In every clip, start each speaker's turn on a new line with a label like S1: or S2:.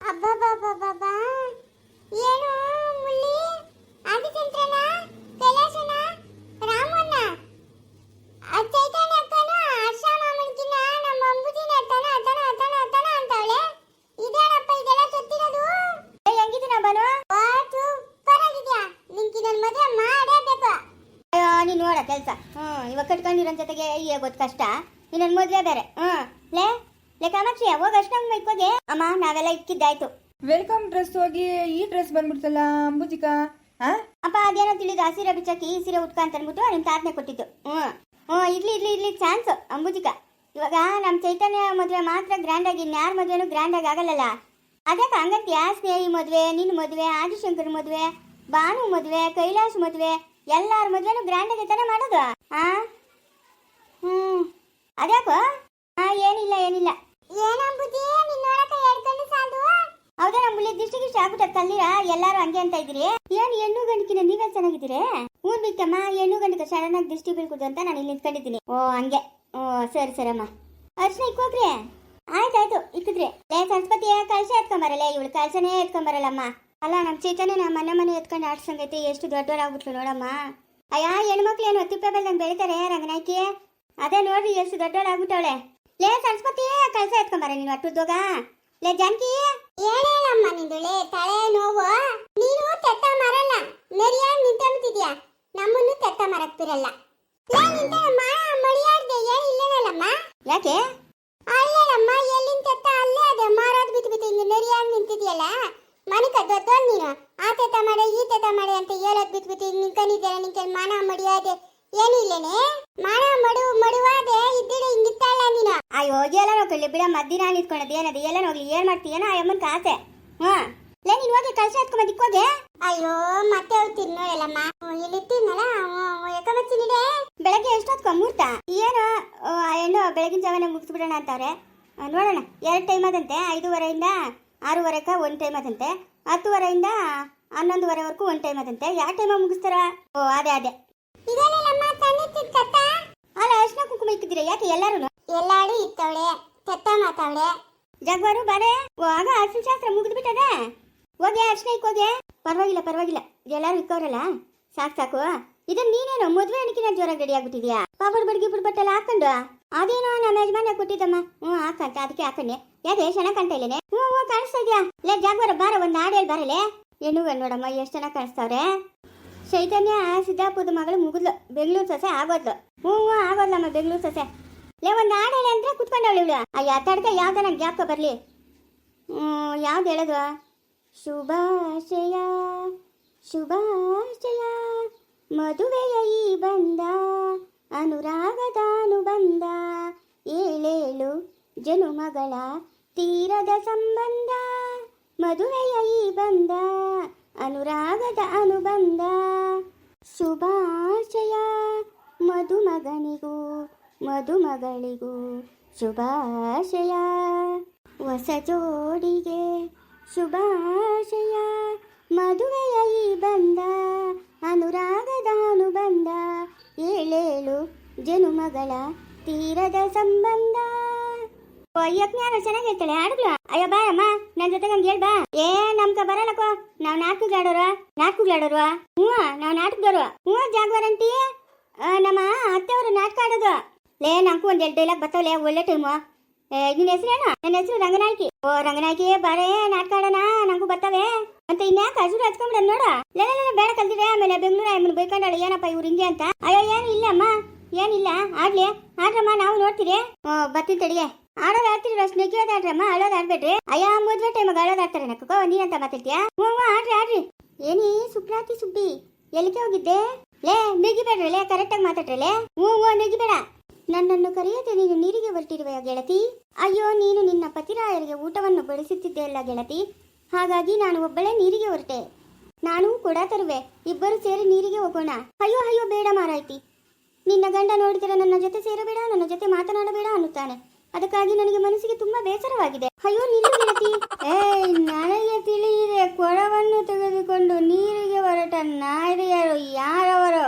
S1: ಅಬ್ಬಬ್ಬಬ್ಬಬ್ಬಾ. ಏನು ಮುಳ್ಳಿ? ರಾಮಣ್ಣ? ಅಕ್ಕನ ನಮ್ಮ ಅಂತವಳೆ. ಇದೇನಪ್ಪ ಇದೆಲ್ಲ ಸೂಪರ್ ನನ್ನ ಮದುವೆ
S2: ಅಯ್ಯೋ ಕೆಲಸ. ಹ್ಞೂ ಇವಾಗ ಕಟ್ಕೊಂಡಿರೋ ಜೊತೆಗೆ ಗೊತ್ತು ಕಷ್ಟ. ಇನ್ನೊಂದು ಮದುವೆ ಬೇರೆ. ಹ್ಞೂ ಲೇ. ಲೇ ಕಾಮಾಕ್ಷಿ ಹೋಗಿ ಮೈಕೋಗೆ ಅಮ್ಮ ನಾವೆಲ್ಲ ಇಕ್ಕಿದ್ದಾಯ್ತು.
S3: ವೆಲ್ಕಮ್ ಡ್ರೆಸ್ ಹೋಗಿ ಈ ಡ್ರೆಸ್ ಬಂದ್ಬಿಡ್ತಲ್ಲ ಅಂಬುಜಿಕಾ? ಹಾ
S2: ಅಪ್ಪ ಅದೇನೋ ತಿಳಿದು ಆ ಸೀರೆ ಬಿಚ್ಚಾಕಿ ಈ ಸೀರೆ ಉಟ್ಕ ಅಂತ ಅಂದ್ಬಿಟ್ಟು ನಿಮ್ಮ ತಾತನೆ ಕೊಟ್ಟಿದ್ದು. ಹ್ಞೂ ಹ್ಞೂ ಇರ್ಲಿ ಇರ್ಲಿ ಇರ್ಲಿ ಚಾನ್ಸ್ ಅಂಬುಜಿಕ. ಇವಾಗ ನಮ್ಮ ಚೈತನ್ಯ ಮದುವೆ ಮಾತ್ರ ಗ್ರ್ಯಾಂಡಾಗಿ ಇನ್ಯಾರ ಮದುವೆನೂ ಗ್ರ್ಯಾಂಡಾಗಿ ಆಗಲ್ಲಲ್ಲ? ಅದಕ್ಕೆ ಹಂಗಂತೀಯ ಸ್ನೇಹಿ ಮದುವೆ ನಿನ್ನ ಮದುವೆ ಆದಿಶಂಕರ್ ಮದುವೆ ಭಾನು ಮದುವೆ ಕೈಲಾಶ್ ಮದುವೆ ಎಲ್ಲಾರ ಮದುವೆನೂ ಗ್ರ್ಯಾಂಡಾಗಿ ತಾನೇ ಮಾಡೋದು? ಆ? ಹ್ಞೂ ಅದ್ಯಾಕೋ? ಹಾಂ ಏನಿಲ್ಲ ಏನಿಲ್ಲ. ಹೌದಾ ನಮ್ಮ ಮುಳ್ಳಿ ದಿಷ್ಟಿ ಗಿಷ್ಟಿ ಆಗ್ಬಿಟ್ಟ ಕಲ್ಲಿರ ಎಲ್ಲಾರು ಹಂಗೆ ಅಂತ ಇದ್ದೀರಿ? ಏನ್ ಹೆಣ್ಣು ಗಂಡಕಿನ ನೀವೇ ಚೆನ್ನಾಗಿದ್ದೀರಿ? ಹ್ಞೂ ಬಿಕ್ಕಮ್ಮ ಹೆಣ್ಣು ಗಂಡಕ ಆಗಿ ದಿಷ್ಟಿ ಬೀಳ್ಕುದು ಅಂತ ನಾನು ಇಲ್ಲಿ ನಿಂತ್ಕೊಂಡಿದ್ದೀನಿ. ಓ ಹಂಗೆ. ಓ ಸರಿ ಸರಮ್ಮ ಅರ್ಶನ ಇಕ್ಕೋಗ್ರಿ ಆಯ್ತಾಯ್ತು ಇಕ್ಕಿದ್ರಿ. ಲೇ ಸಂಸ್ಪತಿ ಕಳ್ಸ ಎತ್ಕೊಂಬರಲ್ಲ ಇವಳು ಕಳ್ಸನೇ ಎತ್ಕೊಂಬರಲ್ಲಮ್ಮ ಅಲ್ಲ ನಮ್ಮ ಚೇತನ ನಮ್ಮ ಮನೆ ಮನೆ ಎತ್ಕೊಂಡು ಆಡ್ಸಂಗೈತೆ ಎಷ್ಟು ದೊಡ್ಡವರಾಗ್ಬಿಟ್ಲು ನೋಡಮ್ಮ. ಅಯ್ಯ ಹೆಣ್ಮಕ್ಳು ಏನು ತಿಪ್ಪೆ ಬೆಳ್ದಂಗೆ ಬೆಳಿತಾರೆ ರಂಗನಾಯ್ಕಿ? ಅದೇ ನೋಡ್ರಿ ಎಷ್ಟು ದೊಡ್ಡವಳಾಗ್ಬಿಟ್ಟವಳೆ. ಲೇ ಸಂಸ್ಪತಿ ಕಳ್ಸ ಎತ್ಕೊಂಬರ ನೀನು ಅಟ್ಟುದೋಗ ಲೇ ಜಾನಕಿ.
S1: ಏನೇನಮ್ಮ ನಿಂದುಳೆ ತಲೆ ನೋವು. ನೀನು ತೆತ್ತ ಮರಲ್ಲ. ನೆರಿಯಾಗಿ ನಿಂತಂತಿದ್ಯಾ ನಮ್ಮನ್ನು ತೆತ್ತ ಮರಕ್ ಬಿರಲ್ಲ ಲೇ ನಿಂತ ಮಾಯ ಮಳಿಯಾಡ್ದೆ. ಏನ್ ಇಲ್ಲೇನಲ್ಲಮ್ಮ?
S2: ಯಾಕೆ?
S1: ಅಲ್ಲೇನಮ್ಮ ಎಲ್ಲಿಂದ ತೆತ್ತ ಅಲ್ಲೇ ಅದೇ. ಮಾರಾದ್ ಬಿತ್ತು ಬಿತ್ತು ಹಿಂಗೆ ನೆರಿಯಾಗಿ ನಿಂತಿದ್ಯಲ್ಲ? ಮನೆ ಕದ್ದೋದ್ ನೀನು? ಆ ತೆತ್ತ ಮಾಡೆ ಈ ತೆತ್ತ ಮಾಡೆ ಅಂತ ಹೇಳೋದ್ ಬಿತ್ತು ಬಿತ್ತು ಹಿಂಗೆ ನಿಂತ್ಕೊಂಡಿದ್ಯಲ್ಲ ನಿಂಗೆ ಮಾನ ಮಡಿಯಾದೆ. ಏನು ಇಲ್ಲೇನೆ? ಮಾನ ಮಡು
S2: ಅಯ್ಯೋ ಎಲ್ಲ ನೋಡ್ಕೊಳ್ಳಿ. ಬಿಡ ಮದ್ದಿನ ನಿಂತ್ಕೊಂಡದ್ದು ಏನದು? ಎಲ್ಲ ನೋಡ್ಲಿ. ಏನ್ ಮಾಡ್ತೀಯನ ಆ ಅಮ್ಮನ ಕಾಸೆ ಹಾ ಲೇ ನೀನ್ ಹೋಗಿ ಕಳ್ಸ ಎತ್ಕೊಂಡ್ ಇಕ್ಕೋಗೆ.
S1: ಅಯ್ಯೋ ಮತ್ತೆ ಅವ್ರು ತಿನ್ನೋಳಲ್ಲಮ್ಮ ಇಲ್ಲಿ ತಿನ್ನಲ್ಲ. ಯಾಕಮಚ್ಚಿನಿದೆ
S2: ಬೆಳಗ್ಗೆ ಎಷ್ಟೊತ್ಕೊ? ಮುಹೂರ್ತ ಏನು ಹೆಣ್ಣು ಬೆಳಗಿನ ಜಾವನೆ ಮುಗಿಸ್ಬಿಡೋಣ ಅಂತವ್ರೆ. ಆ, ನೋಡೋಣ. ಎರಡು ಟೈಮ್ ಅದಂತೆ ಐದೂವರೆಯಿಂದ ಆರೂವರೆಗೆ ಒಂದು ಟೈಮ್ ಅದಂತೆ ಹತ್ತುವರೆಯಿಂದ ಹನ್ನೊಂದುವರೆವರೆಗೂ ಒಂದು ಟೈಮ್ ಅದಂತೆ ಯಾವ ಟೈಮ ಮುಗಿಸ್ತಾರ? ಓ ಅದೇ ಅದೇ. ಅಲ್ಲ ಅರ್ಶನ ಕುಂಕುಮ ಇಕ್ಕಿದ್ದೀರಾ ಯಾಕೆ ಎಲ್ಲರೂ
S1: ಎಲ್ಲಾಡು ಇತ್ತವಳೆ ತೆತ್ತ ಮಾತಾವಳೆ
S2: ಜಗ್ವಾರು ಬಾರೆ, ಆಗ ಅರ್ಶಿನ ಶಾಸ್ತ್ರ ಮುಗಿದು ಬಿಟ್ಟದೆ? ಹೋಗಿ ಅರ್ಶಿನ ಹೋಗಿ ಪರವಾಗಿಲ್ಲ ಪರವಾಗಿಲ್ಲ. ಎಲ್ಲರೂ ಇಕ್ಕವ್ರಲ್ಲ. ಸಾಕು ಸಾಕು. ಇದನ್ನ ನೀನೇನು, ಮದುವೆ ಅಣಿಕಿನ ಜೋರಾಗಿ ರೆಡಿ ಆಗ್ಬಿಟ್ಟಿದ್ಯಾ? ಪಾಪಡ್ ಬಡ್ಗಿ ಬಟ್ಟೆಲ್ಲ ಹಾಕೊಂಡು ಅದೇನೋ ನಮ್ಮ ಯಜಮಾನ ಕೊಟ್ಟಿದ್ದಮ್ಮ. ಹ್ಞೂ, ಹಾಕಂತ, ಅದಕ್ಕೆ ಹಾಕೊಂಡೆ ಯಾಕೆ ಚೆನ್ನಾಗಿ ಕಾಣ್ತಾ ಇಲ್ಲೇನೆ? ಹ್ಞೂ ಹ್ಞೂ, ಕಾಣಿಸ್ತಾ ಇದೆಯಾ? ಲೇ, ಜಾಗ್ವಾರ ಬಾರ, ಒಂದು ಹಾಡು ಹೇಳಿ ಬರಲೇ. ಹೆಣ್ಣು ನೋಡಮ್ಮ, ಎಷ್ಟು ಚೆನ್ನಾಗಿ ಕಾಣಿಸ್ತಾವ್ರೆ? ಚೈತನ್ಯ, ಸಿದ್ದಾಪುರದ ಮಗಳು ಮುಗಿದ್ಲು. ಬೆಂಗಳೂರು ಸೊಸೆ ಆಗೋದ್ಲು. ಹ್ಞೂ ಹ್ಞೂ, ಆಗೋದ್ಲಮ್ಮ, ಬೆಂಗಳೂರು ಸೊಸೆ. ಲೇ, ಒಂದು ಹಾಡು ಅಂದ್ರೆ ಕುತ್ಕೊಂಡವಳು ಇವಳು. ಅಯ್ಯ ತಡ್ಕ ಯಾವ್ದ ಜ್ಞಾಪಕ ಬರಲಿ. ಯಾವ್ದು ಹೇಳೋದು? ಶುಭಾಶಯ ಶುಭಾಶಯ. ಮದುವೆಯ ಈ ಬಂದ, ಅನುರಾಗದ ಅನುಬಂಧ. ಏಳೇಳು, ಜನುಮಗಳ ತೀರದ ಸಂಬಂಧ. ಮದುವೆಯ ಈ ಬಂದ, ಅನುರಾಗದ ಅನುಬಂಧ. ಶುಭಾಶಯ, ಮದುಮಗನಿಗೂ ಮದುಮಗಳಿಗೂ ಶುಭಾಶಯ. ಹೊಸ ಜೋಡಿಗೆ ಶುಭಾಶಯ. ಮದುವೆಯ ಬಂದ, ಅನುರಾಗದ ಅನುಬಂಧ, ಏಳೇಳು ಜನುಮಗಳ ತೀರದ ಸಂಬಂಧ. ಜ್ಞಾನ ಚೆನ್ನಾಗಿ ಹೇಳ್ತಾಳೆ, ಹಾಡುಗಳು. ಅಯ್ಯೋ ಬಾರಮ್ಮ ನನ್ನ ಜೊತೆಗೆ ಹಂಗೆ ಹೇಳ್ಬಾ ಏ, ನಮ್ಕ ಬರಲ್ಲಕ್ಕ ನಾವ್ ನಾಲ್ಕು ನಾಟಕಗಳಾಡೋರು ಹ್ಞೂ ನಾವ್ ನಾಟಕದವ್ರು ಹ್ಞೂ ಜಾಗವಾರಂಟಿ ನಮ್ಮ ಅತ್ತೆಯವರು ನಾಟಕ ಆಡೋದು ಲೇ, ನಂಗೂ ಒಂದ್ ಎರಡು ಡೈಲಾಗ್ ಬರ್ತಾವಲೇ, ಒಳ್ಳೆ ಟೈಮು ನಿನ್ನ ಹೆಸರೇನು ನನ್ನ ಹೆಸರು ರಂಗನಾಯ್ಕಿ. ಓ, ರಂಗನಾಯ್ಕಿ, ಬಾರೇ, ನಾಟಕ ಆಡೋಣ, ನಂಗೂ ಬರ್ತಾವೆ. ಅಂತ ಇನ್ಯಾಕ ಹಸಿರು ಹಚ್ಕೊಂಬಿಡ ನೋಡ. ಲೇ ಬೇಡ ಕಲ್ತಿದ್ರೆ ಆಮೇಲೆ ಬೆಂಗಳೂರು ಅಮ್ಮನ ಬೈಕೊಂಡಾಳ, ಏನಪ್ಪ ಇವ್ರು ಹಿಂಗೆ ಅಂತ. ಅಯ್ಯೋ, ಏನು ಇಲ್ಲಮ್ಮ ಏನಿಲ್ಲ, ಆಡ್ಲಿ. ಆಡ್ರಮ್ಮ, ನಾವು ನೋಡ್ತೀರಿ. ಬರ್ತೀನಿ ತಡಿಗೆ ಆಡೋದು ಆಡ್ತೀರಿ ಅಷ್ಟು ನೆಗ್ಯೋದು ಆಡ್ರಮ್ಮ ಅಳೋದು ಆಡ್ಬೇಡ್ರಿ. ಅಯ್ಯ, ಮದ್ವೆ ಟೈಮಾಗ ಅಳೋದು ಆಡ್ತಾರೆ ನಕ್ಕೋ ನೀನಂತ ಮಾತಾಡ್ತೀಯಾ? ಹ್ಞೂ ಆಡ್ರಿ ಆಡ್ರಿ. ಏನಿ ಸುಪ್ರಾತಿ ಸುಬ್ಬಿ, ಎಲ್ಲಿಗೆ ಹೋಗಿದ್ದೆ? ಲೇ ನೆಗಿಬೇಡ್ರಿ ಲೇ ಕರೆಕ್ಟಾಗಿ ಮಾತಾಡ್ರಲ್ಲೇ ಹ್ಞೂ ಹ್ಞೂ ನೆಗಿಬೇಡ ನನ್ನನ್ನು ಕರೆಯದೆ ನೀನು ನೀರಿಗೆ ಹೊರಟಿರುವೆಯ ಗೆಳತಿ? ಅಯ್ಯೋ, ನೀನು ನಿನ್ನ ಪತಿರಾಯರಿಗೆ ಊಟವನ್ನು ಬಡಿಸುತ್ತಿದ್ದೆಯಲ್ಲ ಗೆಳತಿ? ಹಾಗಾಗಿ ನಾನು ಒಬ್ಬಳೇ ನೀರಿಗೆ ಹೊರಟೆ. ನಾನು ಕೂಡ ತರುವೆ. ಇಬ್ಬರು ಸೇರಿ ನೀರಿಗೆ ಹೋಗೋಣ. ಅಯ್ಯೋ ಅಯ್ಯೋ, ಬೇಡ ಮಾರಾಯ್ತಿ. ನಿನ್ನ ಗಂಡ ನೋಡಿದರೆ ನನ್ನ ಜೊತೆ ಸೇರಬೇಡ, ನನ್ನ ಜೊತೆ ಮಾತನಾಡಬೇಡ ಅನ್ನುತ್ತಾನೆ. ಅದಕ್ಕಾಗಿ ನನಗೆ ಮನಸ್ಸಿಗೆ ತುಂಬಾ ಬೇಸರವಾಗಿದೆ. ಅಯ್ಯೋ ನಿಲ್ಲು ಗೆಳತಿ? ಏಯ್ ನನಗೆ ತಿಳಿಯಿದೆ. ಕೊಳವನ್ನು ತೆಗೆದುಕೊಂಡು ನೀರಿಗೆ ಹೊರಟ ನಾರಿಯರು ಯಾರವರು?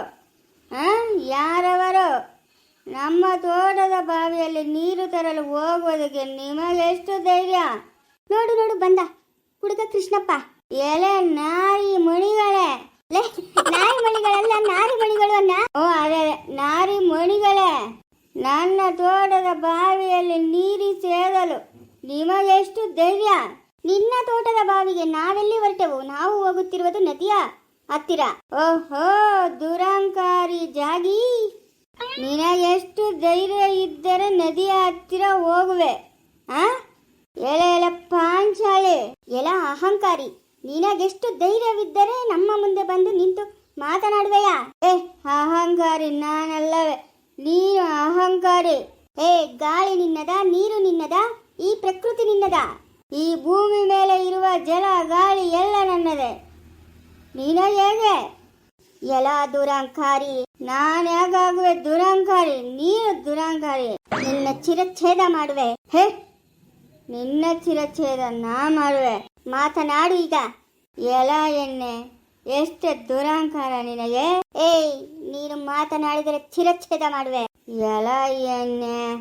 S2: ಯಾರವರು? ನಮ್ಮ ತೋಟದ ಬಾವಿಯಲ್ಲಿ ನೀರು ತರಲು ಹೋಗುವುದಕ್ಕೆ ನಿಮಗೆಷ್ಟು ಧೈರ್ಯ? ನೋಡು ನೋಡು, ಬಂದ. ಹುಡುಗ ಕೃಷ್ಣಪ್ಪ. ಎಲೆ, ನಾಯಿ ಮಣಿಗಳೇ. ಲೇ, ನಾಯಿ ಮಣಿಗಳಲ್ಲ, ನಾರಿ ಮಣಿಗಳು ಅನ್ನ ಓ ಅದೇ ನಾರಿ ಮಣಿಗಳೇ. ನನ್ನ ತೋಟದ ಬಾವಿಯಲ್ಲಿ ನೀರಿ ಸೇದಲು ನಿಮಗೆಷ್ಟು ಧೈರ್ಯ? ನಿನ್ನ ತೋಟದ ಬಾವಿಗೆ ನಾವೆಲ್ಲಿ ಹೊರಟೆವು? ನಾವು ಹೋಗುತ್ತಿರುವುದು ನದಿಯ ಹತ್ತಿರ. ಓಹೋ, ದುರಂಕಾರಿ ಜಾಗಿ. ನಿನಗೆಷ್ಟು ಧೈರ್ಯ ಇದ್ದರೆ ನದಿಯ ಹತ್ತಿರ ಹೋಗುವೆ. ಆ? ಎಲೆ, ಎಲ ಪಾಂಚಾಳೆ ಎಲ, ಅಹಂಕಾರಿ, ನಿನಗೆಷ್ಟು ಧೈರ್ಯವಿದ್ದರೆ ನಮ್ಮ ಮುಂದೆ ಬಂದು ನಿಂತು ಮಾತನಾಡುವೆಯಾ. ಏ, ಅಹಂಕಾರಿ ನಾನಲ್ಲವೇ. ನೀನು ಅಹಂಕಾರಿ. ಏ, ಗಾಳಿ ನಿನ್ನದ, ನೀರು ನಿನ್ನದ, ಈ ಪ್ರಕೃತಿ ನಿನ್ನದ. ಈ ಭೂಮಿ ಮೇಲೆ ಇರುವ ಜಲ, ಗಾಳಿ ಎಲ್ಲ ನನ್ನದೇ. ನಿನಗೆ ಎಲ ದುರಂಕಾರಿ ನಾನ್ಯಾಗಾಗುವೆ ದುರಂಕಾರಿ, ನೀನು ದುರಂಕಾರಿ. ನಿನ್ನ ಚಿರಚ್ಛೇದ ಮಾಡುವೆ. ಹೇ, ನಿನ್ನ ಚಿರಚ್ಛೇದ ನಾ ಮಾಡುವೆ. ಮಾತನಾಡು ಈಗ. ಎಲ ಎಣ್ಣೆ, ಎಷ್ಟು ದುರಂಕಾರ ನಿನಗೆ. ಏಯ್, ನೀನು ಮಾತನಾಡಿದರೆ ಚಿರಚ್ಛೇದ ಮಾಡುವೆ. ಎಲ ಎಣ್ಣೆ,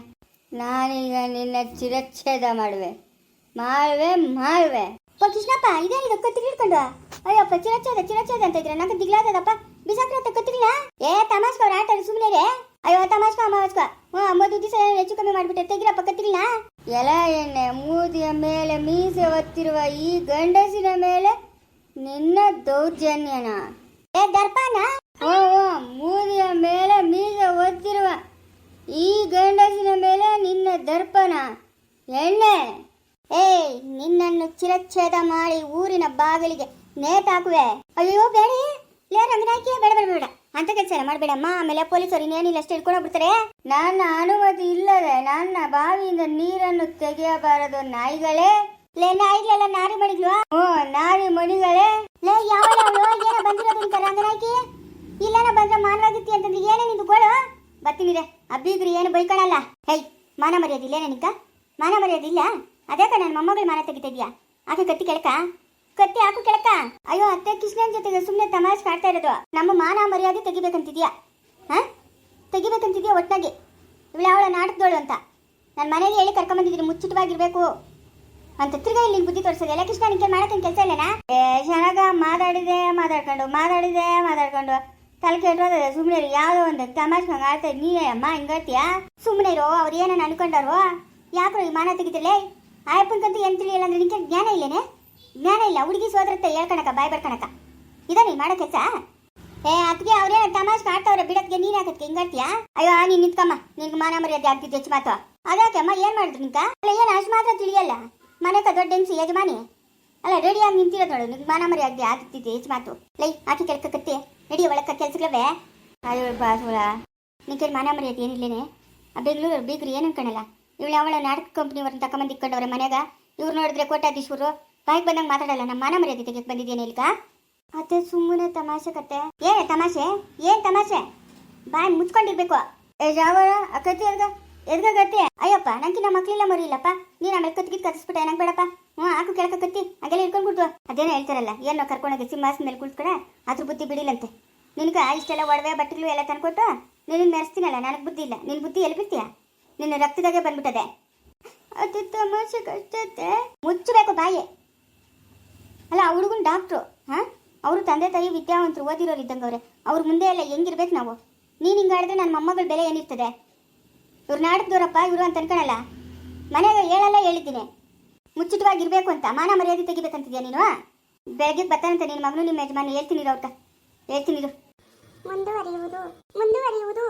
S2: ನಾನೀಗ ನಿನ್ನ ಚಿರಚ್ಛೇದ ಮಾಡುವೆ. ಮಾಡುವೆ ಮಾಡುವೆ. ಕೃಷ್ಣಪ್ಪ ಇದೇ ಕತ್ತಿಗೆ ಹಿಡ್ಕೊಂಡು ಅಯ್ಯಪ್ಪ ಚಿರಚೋದ ಚಿರಚೋದ ಅಂತ ಇದ್ರೆ ನಂಗೆ ದಿಗ್ಲಾದದಪ್ಪ ಬಿಸಾಕ್ರತ್ತ ಕತ್ತಿಗಿಲ್ಲ ಏ ತಮಾಷ್ಕ ಅವ್ರ ಆಟ ಸುಮ್ಮನೆ ರೇ ಅಯ್ಯೋ ತಮಾಷ್ಕ ಅಮಾವಾಸ್ಕ. ಹ್ಞೂ ಮದ್ದು ದಿವಸ ಹೆಚ್ಚು ಕಮ್ಮಿ ಮಾಡಿಬಿಟ್ಟೆ. ತೆಗಿರಪ್ಪ ಕತ್ತಿಗಿಲ್ಲ ಎಲ ಎಣ್ಣೆ ಮೂದಿಯ ಮೇಲೆ ಮೀಸೆ ಒತ್ತಿರುವ ಈ ಗಂಡಸಿನ ಮೇಲೆ ನಿನ್ನ ದೌರ್ಜನ್ಯನ. ಏ ದರ್ಪನ ಓ, ಮೂದಿಯ ಮೇಲೆ ಮೀಸೆ ಒತ್ತಿರುವ ಈ ಗಂಡಸಿನ ಮೇಲೆ ನಿನ್ನ ದರ್ಪಣ. ಎಣ್ಣೆ? ಏಯ್ ನಿನ್ನನ್ನು ಚಿರಚ್ಛೇದ ಮಾಡಿ ಊರಿನ ಬಾಗಿಲಿಗೆ ನೇತಾಕುವೆ ಅಯ್ಯೋ, ಬೇಡಿ. ಲೇ, ರಂಗನಾಯ್ಕೆ, ಬೇಡ ಬೇಡ ಬೇಡ. ಅಂತ ಕೆಲಸ ಎಲ್ಲ ಮಾಡಬೇಡಮ್ಮ ಆಮೇಲೆ ಪೊಲೀಸರು ಇನ್ನೇನಿಲ್ಲ ಅಷ್ಟು ಹಿಡ್ಕೊಂಡು ಬಿಡ್ತಾರೆ ನನ್ನ ಅನುಮತಿ ಇಲ್ಲದೆ ನನ್ನ ಬಾವಿಯಿಂದ ನೀರನ್ನು ತೆಗೆಯಬಾರದು, ನಾಯಿಗಳೇ. ಲೇ, ನಾಯಿಗಳೆಲ್ಲ ನಾರಿ ಮಣಿಗಳು ಹ್ಞೂ ನಾರಿ ಮಣಿಗಳೇ. ಲೇ ಯಾವ ಏನೋ ಬಂದಿರೋದು ಅಂತ ಇಲ್ಲನ ಬಂದ್ರೆ ಮಾನವಾಗಿತ್ತಿ ಅಂತಂದ್ರೆ ಏನೇ ನಿಂದು ಗೋಳು? ಬರ್ತೀನಿರೆ ಅಬ್ಬಿಗ್ರಿ ಏನು ಬೈಕೊಳಲ್ಲ ಹೇಯ್, ಮಾನ ಮರ್ಯಾದಿಲ್ಲ ನಿನಗ? ಮಾನ ಮರ್ಯಾದಿಲ್ಲ ಅದೇ ನನ್ನ ಮೊಮ್ಮಗಳು ಮಾನ ತೆಗಿತಿದ್ಯಾ ಆಕೆ ಕತ್ತಿ ಕೆಳಕ? ಕತ್ತಿ ಹಾಕು ಕೆಳಕ. ಅಯ್ಯೋ, ಅತ್ತೆ ಕೃಷ್ಣನ್ ಜೊತೆಗೆ ಸುಮ್ಮನೆ ತಮಾಷೆ ಕಾಡ್ತಾ ಇರೋದು. ನಮ್ಮ ಮಾನ ಮರ್ಯಾದೆ ತೆಗಿಬೇಕಂತಿದ್ಯಾ? ಹಾ? ತೆಗಿಬೇಕಂತಿದ್ಯಾ ಒಟ್ಟಾಗಿ ಇವಳು ಅವಳ ನಾಟಕದೋಳು ಅಂತ. ನನ್ನ ಮನೇಲಿ ಹೇಳಿ ಕರ್ಕೊಂಬಂದಿದ್ದೀನಿ, ಮುಚ್ಚಿಟವಾಗಿರ್ಬೇಕು. ಅಂತ ತಿರ್ಗಾ ಇಲ್ಲಿ ಬುದ್ಧಿ ತೋರಿಸೋದು ಎಲ್ಲ ಕೃಷ್ಣ ನಿಂಗೆ ಮಾಡಕ್ಕೆ ಕೆಲಸ ಇಲ್ಲನಾ? ಏ ಚೆನ್ನಾಗ ಮಾತಾಡಿದೆ, ಮಾತಾಡ್ಕೊಂಡು ಮಾತಾಡಿದೆ, ಮಾತಾಡ್ಕೊಂಡು. ತಲೆ ಕೆಟ್ಟೋದ ಸುಮ್ಮನೆ ಯಾವುದೋ ಒಂದು ತಮಾಷೆ ಹಂಗೆ ಆಡ್ತಾ ನೀನೇ ಅಮ್ಮ ಹೇಳ್ತೀಯಾ ಸುಮ್ಮನೆ ಇರೋ, ಅವ್ರು ಏನೇನು ಅನ್ಕೊಂಡಾರು ಯಾಕೋ ಈ ಮಾನ ತೆಗಿತಿರ್ಲೇ? ಆಯಪ್ಪನ್ಕಂತ ಏನು ತಿಳಿಯಲ್ಲ ಅಂದ್ರೆ ನಿಂಗೆ ಜ್ಞಾನ ಇಲ್ಲೇನೆ? ಜ್ಞಾನ ಇಲ್ಲ, ಹುಡುಗಿ ಸೋದರತ್ತೆ ಹೇಳ್ಕಣಕ ಬಾಯ್ ಬರ್ಕಣಕ ಇದ ನೀ ಮಾಡೋ ಕೆಲಸ? ಏ ಅದಕ್ಕೆ ಅವ್ರೇ ತಮಾಷೆ ಮಾಡ್ತಾವ್ರೆ ಬಿಡತ್ಗೆ ನೀನ್ ಹಾಕತ್ಕೆ ಹಿಂಗಾಡ್ತೀಯಾ ಅಯ್ಯೋ ನೀನ್ ನಿಂತ್ಕಮ್ಮ ನಿನ್ಗೆ ಮಾನ ಮರ್ಯಾದೆ ಆಗ್ತಿದ್ದೆ ಹೆಚ್ಚು ಮಾತು ಅದಾಕೆ ಅಮ್ಮ, ಏನ್ ಮಾಡಿದ್ರು ನಿಂತ? ಅಲ್ಲ, ಏನ್ ಅಷ್ಟು ಮಾತ್ರ ತಿಳಿಯಲ್ಲ? ಮನೆಕ ದೊಡ್ಡ ಹೆಂಗ್ಸಿ ಯಜಮಾನಿ? ಅಲ್ಲ ರೆಡಿಯಾಗಿ ನಿಂತಿರೋದು ನೋಡು ನಿಂಗೆ ಮಾನ ಮರ್ಯಾದೆ ಆಗ್ತಿದ್ದೆ ಹೆಚ್ಚು ಮಾತು ಲೈ, ಆಕೆ ಕೆಲ್ಕ ಕತ್ತಿ ರೆಡಿ ಒಳಕ ಕೆಲ್ಸಗಳವೇ. ಅಯ್ಯೋ ಬಾಸುಳ ನಿಂಗೆ ಮಾನ ಮರ್ಯಾದೆ ಏನಿಲ್ಲೇನೆ? ಆ ಬೆಂಗಳೂರು ಬೀಗ್ರು ಏನು ಅನ್ಕೊಳಲ್ಲ ಇವಳು ಅವಳ ನಾಟಕ ಕಂಪ್ನಿಯವ್ರನ್ನ ತಕೊಂಬಂದು ಇಕ್ಕೊಂಡವ್ರೆ ಮನೆಗ ಇವ್ರು ನೋಡಿದ್ರೆ ಕೋಟ್ಯಾಧೀಶ್ವರು. ಬಾಯಿಗೆ ಬಂದಂಗೆ ಮಾತಾಡಲ್ಲ ನಮ್ಮ ಮಾನ ಮರ್ಯಾದೆ ತೆಗೆದು ಬಂದಿದ್ದೇನೆ ಇಲ್ಕ? ಅತ್ತೆ ಸುಮ್ಮನೆ ತಮಾಷೆ ಕತೆ. ಏ, ತಮಾಷೆ, ಏನ್ ತಮಾಷೆ? ಬಾಯ್ ಮುಚ್ಕೊಂಡಿರ್ಬೇಕು. ಏ ಜಾವರ ಆ ಕತ್ತಿ ಎದ್ಗ ಕತ್ತಿ ಅಯ್ಯಪ್ಪ ನಂಗೆ ನಮ್ಮ ಮಕ್ಳಿಲ್ಲ ಮರಿಯಿಲ್ಲಪ್ಪ ನೀನು ಆಮೇಲೆ ಕತ್ತಿಗೆ ಕತ್ತಿಸ್ಬಿಟ್ಟೆ ನಂಗೆ ಬೇಡಪ್ಪ? ಹ್ಞೂ ಹಾಕು ಕೆಳಕ ಕತ್ತಿ, ಹಾಗೆಲ್ಲ ಇಟ್ಕೊಂಡು ಬಿಡ್ತು ಅದೇನೋ ಹೇಳ್ತಾರಲ್ಲ, ಏನೋ ಕರ್ಕೊಂಡೋಗಿ ಸಿಂಹಾಸನ ಮೇಲೆ ಕುಳಿತ್ಕಡೆ ಅದ್ರ ಬುದ್ಧಿ ಬಿಡಿಲ್ಲಂತೆ. ನಿನಗೆ ಇಷ್ಟೆಲ್ಲ ಒಡವೆ, ಬಟ್ಟೆಗಳು ಎಲ್ಲ ತಂದ್ಕೊಟ್ಟು ನೀನು ಮೆರೆಸ್ತೀನಲ್ಲ, ನನಗೆ ಬುದ್ಧಿ ಇಲ್ಲ. ನಿನ್ ಬುದ್ಧಿ ಎಲ್ಲಿ ಬಿಡ್ತೀಯ? ನಿನ್ನ ರಕ್ತದಾಗೆ ಬಂದ್ಬಿಟ್ಟದೆ. ಅದು ತಮಾಷೆ ಕಷ್ಟತೆ. ಮುಚ್ಚಬೇಕು ಬಾಯಿ. ಅಲ್ಲ, ಆ ಹುಡುಗನ ಡಾಕ್ಟ್ರು ಹಾಂ? ಅವರು ತಂದೆ ತಾಯಿ ವಿದ್ಯಾವಂತರು ಓದಿರೋರು ಇದ್ದಂಗೆ ಅವ್ರೆ ಮುಂದೆ ಎಲ್ಲ ಹೆಂಗಿರ್ಬೇಕು ನಾವು? ನೀನು ಹಿಂಗೆ ಆಡಿದ್ರೆ ನನ್ನ ಮೊಮ್ಮಗಳ ಬೆಲೆ ಏನಿರ್ತದೆ? ಇವ್ರು ನಾಡಿದ್ದವರಪ್ಪ ಇವರು ಅಂತ ಅನ್ಕೊಳಲ್ಲ? ಮನೆಗೆ ಹೇಳಲ್ಲ ಹೇಳಿದ್ದೀನಿ. ಮುಚ್ಚಿಟವಾಗಿರ್ಬೇಕು ಅಂತ. ಮಾನ ಮರ್ಯಾದೆ ತೆಗಿಬೇಕಂತಿದ್ಯಾ ನೀನು ಬೆಳಗ್ಗೆ ಬರ್ತಾನಂತ ನಿನ್ನ ಮಗನು ನಿಮ್ಮ ಯಜಮಾನ ಹೇಳ್ತೀನಿ ಅವ್ರ ಹೇಳ್ತೀನಿ
S1: ಮುಂದುವರಿಯುವುದು ಮುಂದುವರಿಯುವುದು.